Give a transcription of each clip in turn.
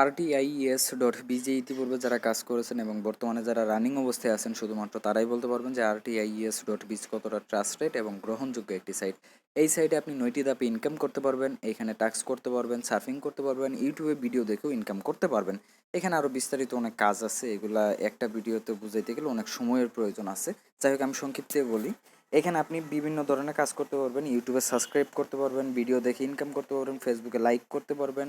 আরটিআইএস dot বিজে ইতিপূর্বে যারা কাজ করেছেন এবং বর্তমানে যারা রানিং অবস্থায় আছেন, শুধুমাত্র তারাই বলতে পারবেন যে আরটিআইএস ডট বিজ কতটা ট্রাস্টেড এবং গ্রহণযোগ্য একটি সাইট এই সাইটে আপনি নয়টি ধাপে ইনকাম করতে পারবেন, এখানে টাক্স করতে পারবেন সার্ফিং করতে পারবেন ইউটিউবে ভিডিও দেখেও ইনকাম করতে পারবেন। এখানে আরও বিস্তারিত অনেক কাজ আছে, এগুলা একটা ভিডিওতে বুঝাইতে গেলে অনেক সময়ের প্রয়োজন আছে। যাই হোক, আমি সংক্ষিপ্তে বলি। এখানে আপনি বিভিন্ন ধরনের কাজ করতে পারবেন ইউটিউবে সাবস্ক্রাইব করতে পারবেন ভিডিও দেখে ইনকাম করতে পারবেন ফেসবুকে লাইক করতে পারবেন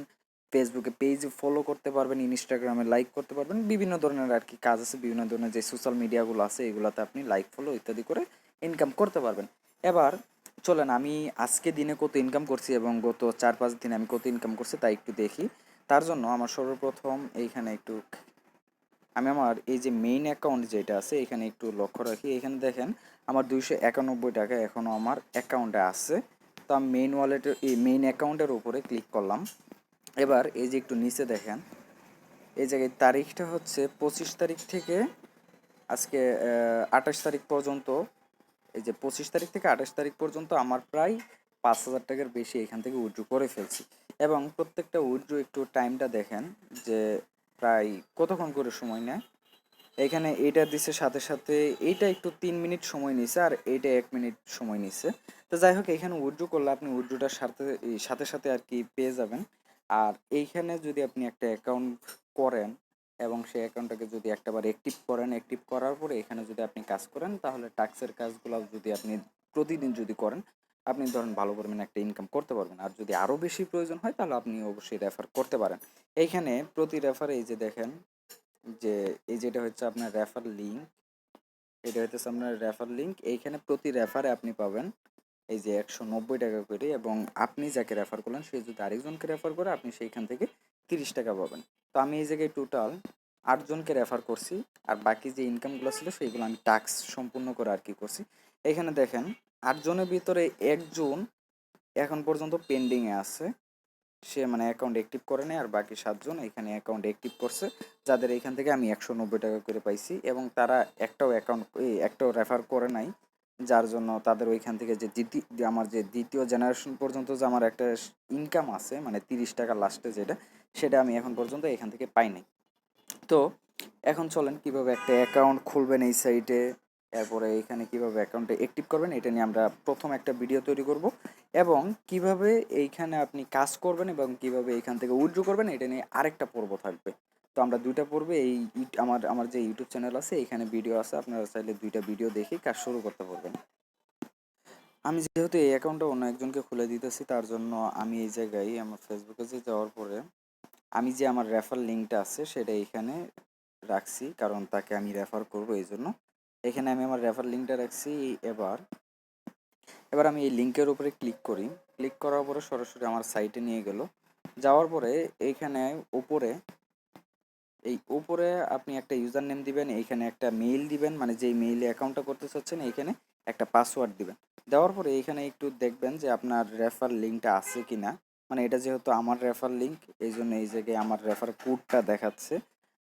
ফেসবুকে পেজ ফলো করতে পারবেন ইনস্টাগ্রামে লাইক করতে পারবেন, বিভিন্ন ধরনের আর কি কাজ আছে, বিভিন্ন ধরনের যে সোশ্যাল মিডিয়াগুলো আছে, এগুলোতে আপনি লাইক ফলো ইত্যাদি করে ইনকাম করতে পারবেন। এবার চলেন, আমি আজকে দিনে কত ইনকাম করছি এবং গত চার পাঁচ দিনে আমি কত ইনকাম করছি তাই একটু দেখি। তার জন্য আমার সর্বপ্রথম এইখানে একটু, আমি আমার এই যে মেইন অ্যাকাউন্ট যেটা আছে, এখানে একটু লক্ষ্য রাখি। এখানে দেখেন, আমার দুইশো একানব্বই টাকা এখনও আমার অ্যাকাউন্টে আছে। তো আমি মেইন ওয়ালেটের এই মেইন অ্যাকাউন্টের উপরে ক্লিক করলাম। এবার এই যে একটু নিচে দেখেন, এই জায়গায় তারিখটা হচ্ছে পঁচিশ তারিখ থেকে আজকে আঠাশ তারিখ পর্যন্ত। এই যে পঁচিশ তারিখ থেকে আঠাশ তারিখ পর্যন্ত আমার প্রায় পাঁচ হাজার টাকার বেশি এখান থেকে উইথড্র করে ফেলছি। এবং প্রত্যেকটা উইথড্র একটু টাইমটা দেখেন যে প্রায় কতক্ষণ করে সময় নেয়। এখানে এইটা দিছে সাথে সাথে এইটা একটু তিন মিনিট সময় নিছে আর এইটা এক মিনিট সময় নিছে। তো যাই হোক, এখানে উইথড্র করলে আপনি উইথড্রটার সাথে সাথে সাথে আর কি পেয়ে যাবেন। আর এইখানে যদি আপনি একটা অ্যাকাউন্ট করেন এবং সেই অ্যাকাউন্টটাকে যদি একটাবার অ্যাক্টিভ করেন অ্যাক্টিভ করার পরে এখানে যদি আপনি কাজ করেন, তাহলে ট্যাক্সের কাজগুলো যদি আপনি প্রতিদিন যদি করেন, আপনি ধরেন ভালো পরিমাণে একটা ইনকাম করতে পারবেন। আর যদি আরও বেশি প্রয়োজন হয়, তাহলে আপনি অবশ্যই রেফার করতে পারেন। এইখানে প্রতি রেফারে এই যে দেখেন, যে এই যেটা হচ্ছে আপনার রেফার লিঙ্ক এটা হচ্ছে আপনার রেফার লিঙ্ক এইখানে প্রতি রেফারে আপনি পাবেন এই যে একশো নব্বই টাকা করে এবং আপনি যাকে রেফার করলেন, সে যদি আরেকজনকে রেফার করে, আপনি সেইখান থেকে তিরিশ টাকা পাবেন। তো আমি এই জায়গায় টোটাল আটজনকে রেফার করছি আর বাকি যে ইনকামগুলো ছিল, সেইগুলো আমি টাস্ক সম্পূর্ণ করে আর কি করছি। এখানে দেখেন, আটজনের ভিতরে একজন এখন পর্যন্ত পেন্ডিংয়ে আছে। সে মানে অ্যাকাউন্ট অ্যাক্টিভ করে নেয় আর বাকি সাতজন এখানে অ্যাকাউন্ট অ্যাক্টিভ করছে, যাদের এখান থেকে আমি একশো নব্বই টাকা করে পাইছি এবং তারা একটাও অ্যাকাউন্ট একটাও রেফার করে নাই। যার জন্য তাদের ওইখান থেকে যে দ্বিতীয় আমার যে দ্বিতীয় জেনারেশন পর্যন্ত যে আমার একটা ইনকাম আছে মানে তিরিশ টাকা লাস্টে যেটা, সেটা আমি এখন পর্যন্ত এখান থেকে পাই নাই। তো এখন চলেন কীভাবে একটা অ্যাকাউন্ট খুলবেন এই সাইটে এরপরে এখানে কীভাবে অ্যাকাউন্টে অ্যাক্টিভ করবেন, এটা নিয়ে আমরা প্রথম একটা ভিডিও তৈরি করব। এবং কীভাবে এইখানে আপনি কাজ করবেন এবং কীভাবে এখান থেকে উইথড্র করবেন, এটা নিয়ে আরেকটা পর্ব থাকবে। তো আমরা দুইটা পর্বে এই আমার আমার যে ইউটিউব চ্যানেল আছে, এখানে ভিডিও আছে, আপনারা চাইলে দুইটা ভিডিও দেখে কাজ শুরু করতে পারবেন। আমি যেহেতু এই অ্যাকাউন্টটা অন্য একজনকে খুলে দিতেছি, তার জন্য আমি এই জায়গায়, আমার ফেসবুকে যে যাওয়ার পরে, আমি যে আমার রেফার লিঙ্কটা আছে, সেটা এখানে রাখছি, কারণ তাকে আমি রেফার করব এই জন্য। এখানে আমি আমার রেফার লিঙ্কটা রাখছি, এবার এবার আমি এই লিঙ্কের উপরে ক্লিক করি। ক্লিক করার পরে সরাসরি আমার সাইটে নিয়ে গেল। যাওয়ার পরে এইখানে উপরে এই উপরে আপনি একটা ইউজার নেম দিবেন, এইখানে একটা মেইল দিবেন মানে যেই মেইলে অ্যাকাউন্টটা করতে চাচ্ছেন, এইখানে একটা পাসওয়ার্ড দিবেন। দেওয়ার পরে এইখানে একটু দেখবেন যে আপনার রেফার লিঙ্কটা আছে কি না মানে এটা যেহেতু আমার রেফার লিঙ্ক এই জন্য এই জায়গায় আমার রেফার কোডটা দেখাচ্ছে।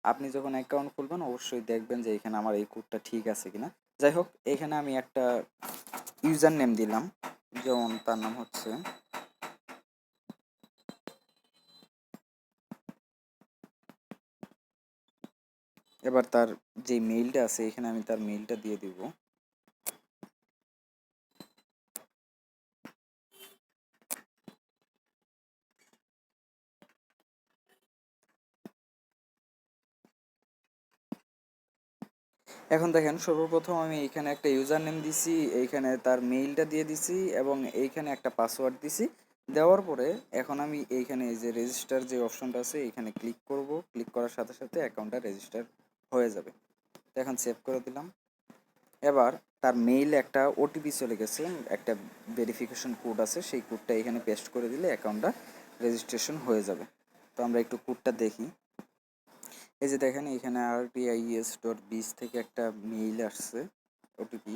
আপনি যখন অ্যাকাউন্ট খুলবেন, অবশ্যই দেখবেন যে এখানে আমার এই কোডটা ঠিক আছে কিনা। যাই হোক এখানে আমি একটা ইউজার নেম দিলাম, যেমন তার নাম হচ্ছে এবার তার যে মেইলটা আছে, এখানে আমি তার মেইলটা দিয়ে দিব। এখন দেখেন, সর্বপ্রথম আমি এখানে একটা ইউজার নেম দিছি এইখানে তার মেইলটা দিয়ে দিছি এবং এইখানে একটা পাসওয়ার্ড দিছি। দেওয়ার পরে এখন আমি এইখানে এই যে রেজিস্টার যে অপশনটা আছে, এখানে ক্লিক করব। ক্লিক করার সাথে সাথে অ্যাকাউন্টটা রেজিস্টার হয়ে যাবে। এখন সেভ করে দিলাম। এবার তার মেইলে একটা ওটিপি চলে গেছে, একটা ভেরিফিকেশন কোড আছে, সেই কোডটা এখানে পেস্ট করে দিলে অ্যাকাউন্টটা রেজিস্ট্রেশন হয়ে যাবে। তো আমরা একটু কোডটা দেখি। এই যে দেখেন, এখানে আরটিআইএস ডট বিস থেকে একটা মেইল আসছে ওটিপি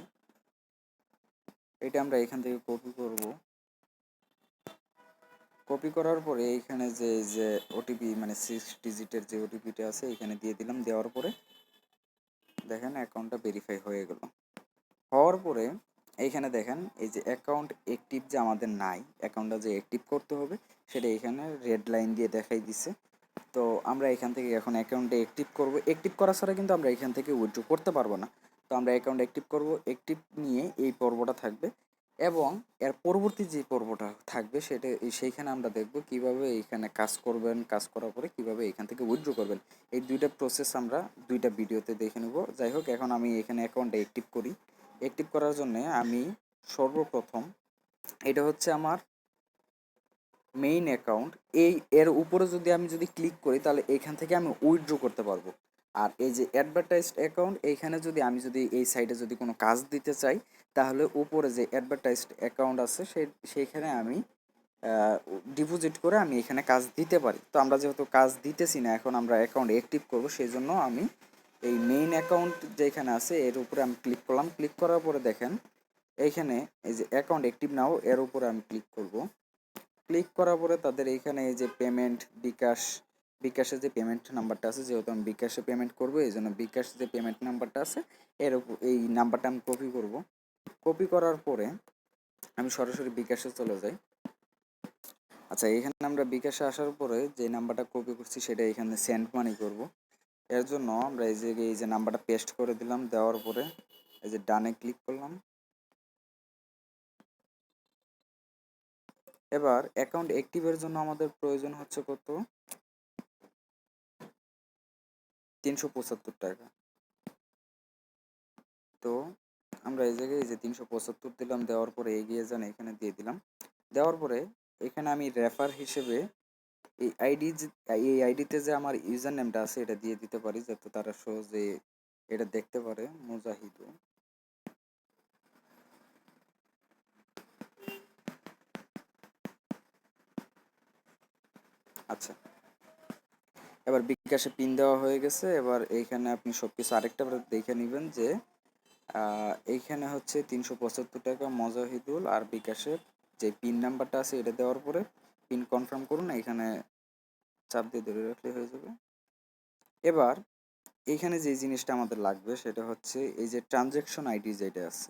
এটা আমরা এখান থেকে কপি করব। কপি করার পরে এইখানে যে যে ওটিপি মানে সিক্স ডিজিটের যে ওটিপিটা আছে এখানে দিয়ে দিলাম। দেওয়ার পরে দেখেন অ্যাকাউন্টটা ভেরিফাই হয়ে গেল। হওয়ার পরে এইখানে দেখেন, এই যে অ্যাকাউন্ট অ্যাক্টিভ যে আমাদের নাই অ্যাকাউন্টটা যে অ্যাক্টিভ করতে হবে, সেটা এখানে রেড লাইন দিয়ে দেখাই দিছে। তো আমরা এখান থেকে এখন অ্যাকাউন্টে অ্যাক্টিভ করব। অ্যাক্টিভ করা ছাড়া কিন্তু আমরা এখান থেকে উইথড্র করতে পারব না। তো আমরা অ্যাকাউন্ট অ্যাক্টিভ করব। অ্যাক্টিভ নিয়ে এই পর্বটা থাকবে। এবং এর পরবর্তী যে পর্বটা থাকবে সেটা সেইখানে আমরা দেখব কীভাবে এইখানে কাজ করবেন, কাজ করার পরে কীভাবে এখান থেকে উইথড্র করবেন। এই দুইটা প্রসেস আমরা দুইটা ভিডিওতে দেখে নেব। যাই হোক, এখন আমি এখানে অ্যাকাউন্টটা অ্যাক্টিভ করি। অ্যাক্টিভ করার জন্য আমি সর্বপ্রথম এটা হচ্ছে আমার মেইন অ্যাকাউন্ট এই এর উপরে যদি আমি যদি ক্লিক করি, তাহলে এখান থেকে আমি উইথড্র করতে পারব। আর এই যে অ্যাডভার্টাইজড অ্যাকাউন্ট এইখানে যদি আমি যদি এই সাইটে যদি কোনো কাজ দিতে চাই তাহলে উপরে যে অ্যাডভার্টাইজড অ্যাকাউন্ট আছে সেই সেইখানে আমি ডিপোজিট করে আমি এখানে কাজ দিতে পারি। তো আমরা যেহেতু কাজ দিতেছি না, এখন আমরা অ্যাকাউন্ট অ্যাক্টিভ করব সেই জন্য আমি এই মেইন অ্যাকাউন্ট যেখানে আছে, এর উপরে আমি ক্লিক করলাম। ক্লিক করার পরে দেখেন এইখানে এই যে অ্যাকাউন্ট অ্যাক্টিভ নাও এর উপরে আমি ক্লিক করব। ক্লিক করার পরে তাদের এইখানে এই যে পেমেন্ট বিকাশ বিকাশের যে পেমেন্ট নাম্বারটা আছে, যেহেতু আমি বিকাশে পেমেন্ট করব এই জন্য বিকাশ যে পেমেন্ট নাম্বারটা আছে, এর উপর, এই নাম্বারটা আমি কপি করব। কপি করার পরে আমি সরাসরি বিকাশে চলে যাই। আচ্ছা এখানে আমরা বিকাশে আসার পরে যে নাম্বারটা কপি করছি সেটা এখানে সেন্ড মানি করব। এর জন্য আমরা এই যে এই যে নাম্বারটা পেস্ট করে দিলাম, দেওয়ার পরে এই যে ডানে ক্লিক করলাম। এবার অ্যাকাউন্ট অ্যাক্টিভের জন্য আমাদের প্রয়োজন হচ্ছে কত? তিনশো পঁচাত্তর টাকা। তো আমরা এই জায়গায় যে তিনশো পঁচাত্তর দিলাম, দেওয়ার পরে এগিয়ে যান, এখানে দিয়ে দিলাম। দেওয়ার পরে এখানে আমি রেফার হিসেবে এই আইডি এই আইডিতে যে আমার ইউজার নেমটা আছে, এটা দিয়ে দিতে পারি, যাতে তারা সহজে এটা দেখতে পারে। মুজাহিদু আচ্ছা। এবার বিকাশে পিন দেওয়া হয়ে গেছে। এবার এইখানে আপনি সব কিছু আরেকটা দেখে নেবেন যে এইখানে হচ্ছে তিনশো পঁচাত্তর টাকা মজাহিদুল আর বিকাশের যে পিন নাম্বারটা আছে এটা দেওয়ার পরে পিন কনফার্ম করুন, এখানে চাপ দিয়ে ধরে রাখলে হয়ে যাবে। এবার এইখানে যে জিনিসটা আমাদের লাগবে সেটা হচ্ছে এই যে ট্রানজ্যাকশন আইডি যেটা আছে,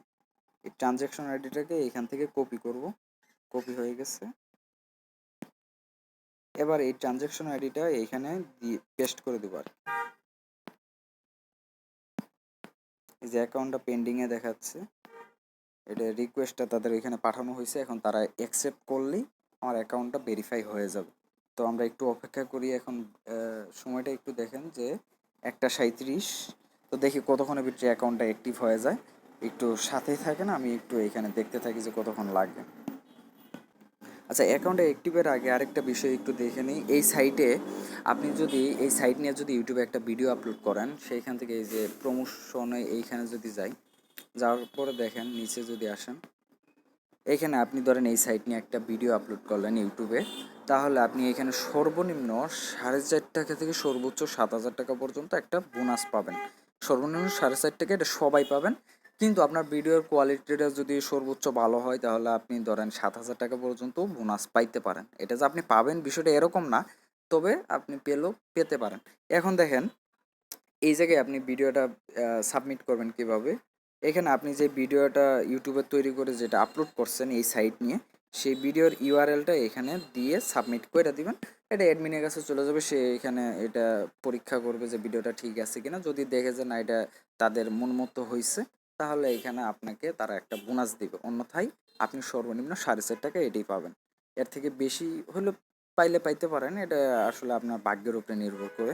এই ট্রানজ্যাকশন আইডিটাকে এখান থেকে কপি করব। কপি হয়ে গেছে। এবার এই ট্রানজ্যাকশন আইডিটা এইখানে দিয়ে পেস্ট করে দেবো আর এই যে অ্যাকাউন্টটা পেন্ডিংয়ে দেখাচ্ছে, এটা রিকোয়েস্টটা তাদের এখানে পাঠানো হয়েছে, এখন তারা অ্যাকসেপ্ট করলেই আমার অ্যাকাউন্টটা ভেরিফাই হয়ে যাবে। তো আমরা একটু অপেক্ষা করি এখন সময়টা একটু দেখেন যে একটা সাঁত্রিশ তো দেখি কতক্ষণের ভিতরে অ্যাকাউন্টটা অ্যাক্টিভ হয়ে যায়। একটু সাথেই থাকেন, আমি একটু এখানে দেখতে থাকি যে কতক্ষণ লাগবে। আচ্ছা অ্যাকাউন্টে অ্যাক্টিভের আগে আরেকটা বিষয় একটু দেখে নিই। এই সাইটে আপনি যদি, এই সাইট নিয়ে যদি ইউটিউবে একটা ভিডিও আপলোড করেন, সেইখান থেকে এই যে প্রমোশনে এইখানে যদি যাই, যাওয়ার পরে দেখেন, নিচে যদি আসেন, এখানে আপনি ধরেন এই সাইট নিয়ে একটা ভিডিও আপলোড করলেন ইউটিউবে তাহলে আপনি এখানে সর্বনিম্ন সাড়ে চার টাকা থেকে সর্বোচ্চ সাত হাজার টাকা পর্যন্ত একটা বোনাস পাবেন। সর্বনিম্ন সাড়ে চার টাকা এটা সবাই পাবেন। কিন্তু আপনার ভিডিওর কোয়ালিটিটা যদি সর্বোচ্চ ভালো হয়, তাহলে আপনি ধরেন সাত হাজার টাকা পর্যন্ত বোনাস পাইতে পারেন। এটা যে আপনি পাবেন বিষয়টা এরকম না, তবে আপনি পেলেও পেতে পারেন। এখন দেখেন, এই জায়গায় আপনি ভিডিওটা সাবমিট করবেন কীভাবে? এখানে আপনি যে ভিডিওটা ইউটিউবে তৈরি করে যেটা আপলোড করছেন এই সাইট নিয়ে, সেই ভিডিওর ইউআরএলটা এখানে দিয়ে সাবমিট করে দিবেন। এটা অ্যাডমিনের কাছে চলে যাবে, সে এখানে এটা পরীক্ষা করবে যে ভিডিওটা ঠিক আছে কিনা। যদি দেখে যে না, এটা তাদের মন মতো হয়েছে তাহলে এখানে আপনাকে তারা একটা বোনাস দিবে। অন্যথায় আপনি সর্বনিম্ন সাড়ে চার টাকা এটাই পাবেন। এর থেকে বেশি হলে পাইলে পাইতে পারেন। এটা আসলে আপনার ভাগ্যের উপরে নির্ভর করে।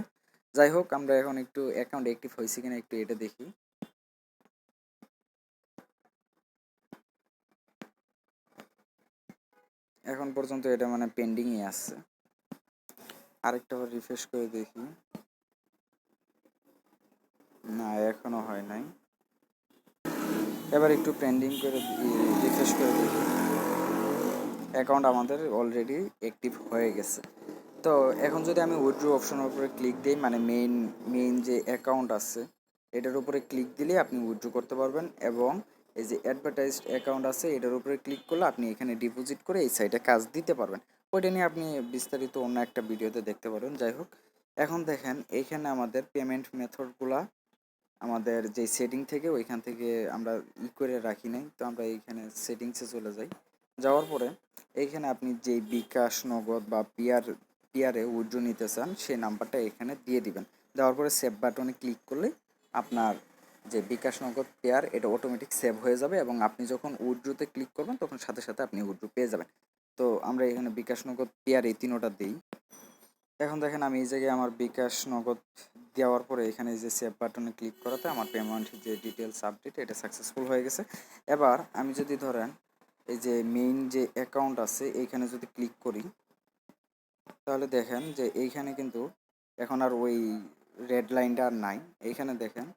যাই হোক, আমরা এখন একটু অ্যাকাউন্ট অ্যাক্টিভ হয়েছে কিনা একটু এটা দেখি। এখন পর্যন্ত এটা মানে পেন্ডিংই আছে। আরেকটা রিফ্রেশ করে দেখি। না, এখনও হয় নাই। এবার একটু পেন্ডিং করে রিফ্রেশ করে দেখি অ্যাকাউন্ট আমাদের অলরেডি অ্যাক্টিভ হয়ে গেছে। তো এখন যদি আমি উইথড্র অপশনের উপরে ক্লিক দিই মানে মেইন মেইন যে অ্যাকাউন্ট আছে, এটার উপরে ক্লিক দিলে আপনি উইথড্র করতে পারবেন এবং এই যে অ্যাডভার্টাইজড অ্যাকাউন্ট আছে, এটার উপরে ক্লিক করলে আপনি এখানে ডিপোজিট করে এই সাইটে কাজ দিতে পারবেন। ওইটা নিয়ে আপনি বিস্তারিত অন্য একটা ভিডিওতে দেখতে পারেন। যাই হোক, এখন দেখেন এইখানে আমাদের পেমেন্ট মেথডগুলা আমাদের যে সেটিং থেকে ওইখান থেকে আমরা ই করে রাখি নাই, তো আমরা এইখানে সেটিংসে চলে যাই। যাওয়ার পরে এইখানে আপনি যে বিকাশ, নগদ বা পিয়ার পিয়ারে উইড্রো নিতে চান, সেই নাম্বারটা এখানে দিয়ে দিবেন। দেওয়ার পরে সেভ বাটনে ক্লিক করলে আপনার যে বিকাশ, নগদ পেয়ার এটা অটোমেটিক সেভ হয়ে যাবে এবং আপনি যখন উইড্রোতে ক্লিক করবেন, তখন সাথে সাথে আপনি উইড্রো পেয়ে যাবেন। তো আমরা এখানে বিকাশ, নগদ পেয়ার এই তিনোটা দিই। এখন দেখেন আমি এই জায়গায় আমার বিকাশ, নগদ দেওয়ার পরে এখানে যে সেভ বাটনে ক্লিক করাতে আমার পেমেন্ট যে ডিটেলস আপডেট এটা সাকসেসফুল হয়ে গেছে। এবার আমি যদি ধরেন, এই যে মেইন যে অ্যাকাউন্ট আছে এইখানে যদি ক্লিক করি, তাহলে দেখেন যে এইখানে কিন্তু এখন আর ওই রেড লাইনটা আর নাই। এইখানে দেখেন,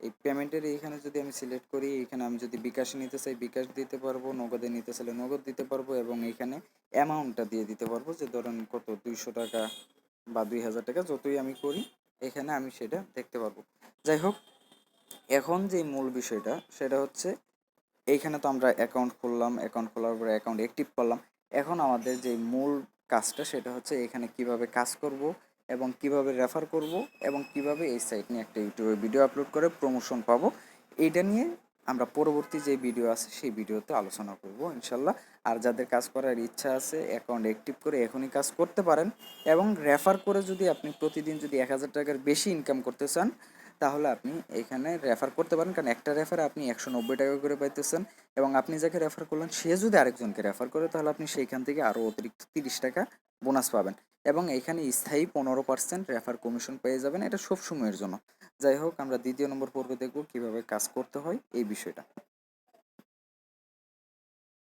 এই পেমেন্টের এইখানে যদি আমি সিলেক্ট করি এইখানে আমি যদি বিকাশ নিতে চাই, বিকাশ দিতে পারব, নগদে নিতে চাইলে নগদ দিতে পারব এবং এইখানে অ্যামাউন্টটা দিয়ে দিতে পারব যে ধরেন কত, দুইশো টাকা বা দুই হাজার টাকা যতই আমি করি এখানে আমি সেটা দেখতে পারব। যাই হোক, এখন যে মূল বিষয়টা, সেটা হচ্ছে এইখানে তো আমরা অ্যাকাউন্ট খুললাম অ্যাকাউন্ট খোলার পরে অ্যাকাউন্ট অ্যাক্টিভ করলাম। এখন আমাদের যে মূল কাজটা, সেটা হচ্ছে এখানে কীভাবে কাজ করব এবং কীভাবে রেফার করব এবং কীভাবে এই সাইট নিয়ে একটা ইউটিউবে ভিডিও আপলোড করে প্রমোশন পাবো, এইটা নিয়ে আমরা পরবর্তী যে ভিডিও আছে, সেই ভিডিওতে আলোচনা করব, ইনশাল্লাহ। আর যাদের কাজ করার ইচ্ছা আছে অ্যাকাউন্ট অ্যাক্টিভ করে এখনই কাজ করতে পারেন এবং রেফার করে যদি আপনি প্রতিদিন যদি এক হাজার টাকার বেশি ইনকাম করতে চান, তাহলে আপনি এখানে রেফার করতে পারেন। কারণ একটা রেফারে আপনি একশো নব্বই টাকা করে পাইতেছেন এবং আপনি যাকে রেফার করলেন, সে যদি আরেকজনকে রেফার করে, তাহলে আপনি সেইখান থেকে আরও অতিরিক্ত তিরিশ টাকা বোনাস পাবেন। এবং এখানে স্থায়ী পনেরো পার্সেন্ট রেফার কমিশন পেয়ে যাবেন। এটা সব সময়ের জন্য। যাই হোক, আমরা দ্বিতীয় নম্বর পর্বে দেখব কীভাবে কাজ করতে হয় এই বিষয়টা।